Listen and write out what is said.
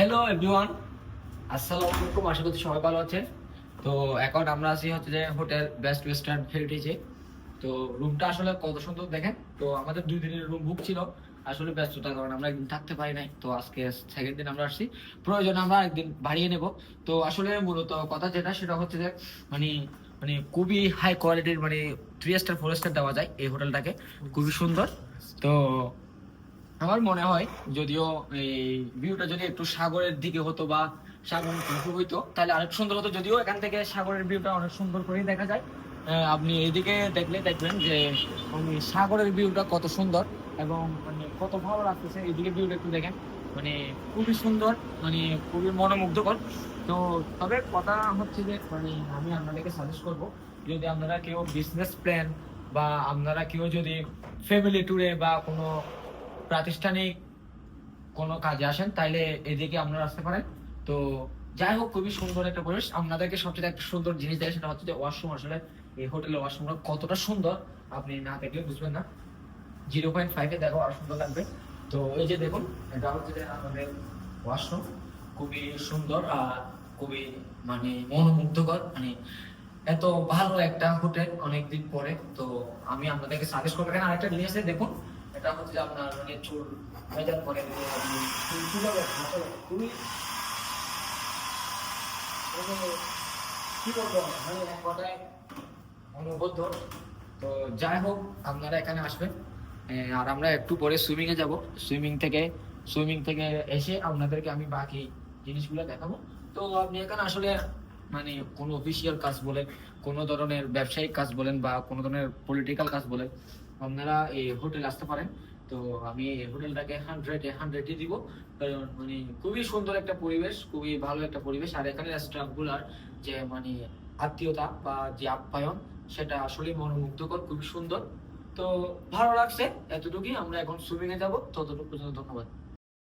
Hello everyone আসসালামু আলাইকুম। আশা করছি সবাই ভালো আছেন। তো এখন আমরা আছি হচ্ছে যে হোটেল বেস্ট ওয়েস্টার্ন হেরিটেজে তো রুমটা আসলে কত সুন্দর দেখেন। তো আমাদের দুই দিনের রুম বুক ছিল। আসলে ব্যস্ততার কারণে আমরা একদিন থাকতে পারি নাই। তো আজকে সেকেন্ড দিন আমরা আসছি। প্রয়োজন আমরা একদিন বাড়িয়ে নেব। তো আসলে মূলত কথা যেটা, সেটা হচ্ছে যে মানে মানে খুবই হাই কোয়ালিটির মানে থ্রি স্টার ফোর স্টার দেওয়া যায় এই হোটেলটাকে। খুবই সুন্দর। তো আমার মনে হয় যদিও এই ভিউটা যদি একটু সাগরের দিকে হতো বা সাগর হইতো, তাহলে আরেক সুন্দর হতো। যদিও এখান থেকে সাগরের ভিউটা অনেক সুন্দর করেই দেখা যায়। আপনি এদিকে দেখলে দেখবেন যে মানে সাগরের ভিউটা কত সুন্দর এবং মানে কত ভালো লাগতেছে। এদিকে ভিউটা একটু দেখেন। মানে খুবই সুন্দর মানে খুবই মনোমুগ্ধকর। তো তবে কথা হচ্ছে যে মানে আমি আপনাদেরকে সাজেস্ট করব, যদি আপনারা কেউ বিজনেস প্ল্যান বা আপনারা কেউ যদি ফ্যামিলি ট্যুরে বা কোনো প্রাতিষ্ঠানিক কোনো কাজে আসেন, তাইলে এদিকে আপনারা আসতে পারেন। তো যাই হোক, খুবই সুন্দর একটা পরিবেশ। আপনাদেরকে সবচেয়ে একটা সুন্দর জিনিস দেয় সেটা হচ্ছে যে ওয়াশরুম আসলে এই হোটেলের ওয়াশরুমটা কতটা সুন্দর, আপনি না দেখলে বুঝবেন না। জিরো পয়েন্ট ফাইভে দেখো আরও সুন্দর লাগবে। তো এই যে দেখুন, এটা হচ্ছে যে আমাদের ওয়াশরুম খুবই সুন্দর আর খুবই মানে মনোমুগ্ধকর। মানে এত ভালো একটা হোটেল অনেকদিন পরে। তো আমি আপনাদেরকে সাজেস্ট করব। এখানে আরেকটা জিনিস দেখুন এটা হচ্ছে আপনার মানে ভেজাল করে দিলে বলব? এক কথায় অনুবদ্ধ। তো যাই হোক, আপনারা এখানে আসবেন। আর আমরা একটু পরে সুইমিং এ যাব। সুইমিং থেকে সুইমিং থেকে এসে আপনাদেরকে আমি বাকি জিনিসগুলো দেখাবো। তো আপনি এখানে আসলে মানে কোনো অফিসিয়াল কাজ বলেন, কোনো ধরনের ব্যবসায়িক কাজ বলেন বা কোনো ধরনের পলিটিক্যাল কাজ বলেন আপনারা এই হোটেল আসতে পারেন। তো আমি হোটেলটাকে হান্ড্রেড এ হান্ড্রেডই দিব। কারণ মানে খুবই সুন্দর একটা পরিবেশ, খুবই ভালো একটা পরিবেশ। আর এখানে স্টাফগুলার যে মানে আত্মীয়তা বা যে আপ্যায়ন, সেটা আসলে মনোমুগ্ধকর, খুবই সুন্দর। তো ভালো লাগছে, এতটুকুই। আমরা এখন সুইমিং এ যাব। ততটুকু পর্যন্ত ধন্যবাদ।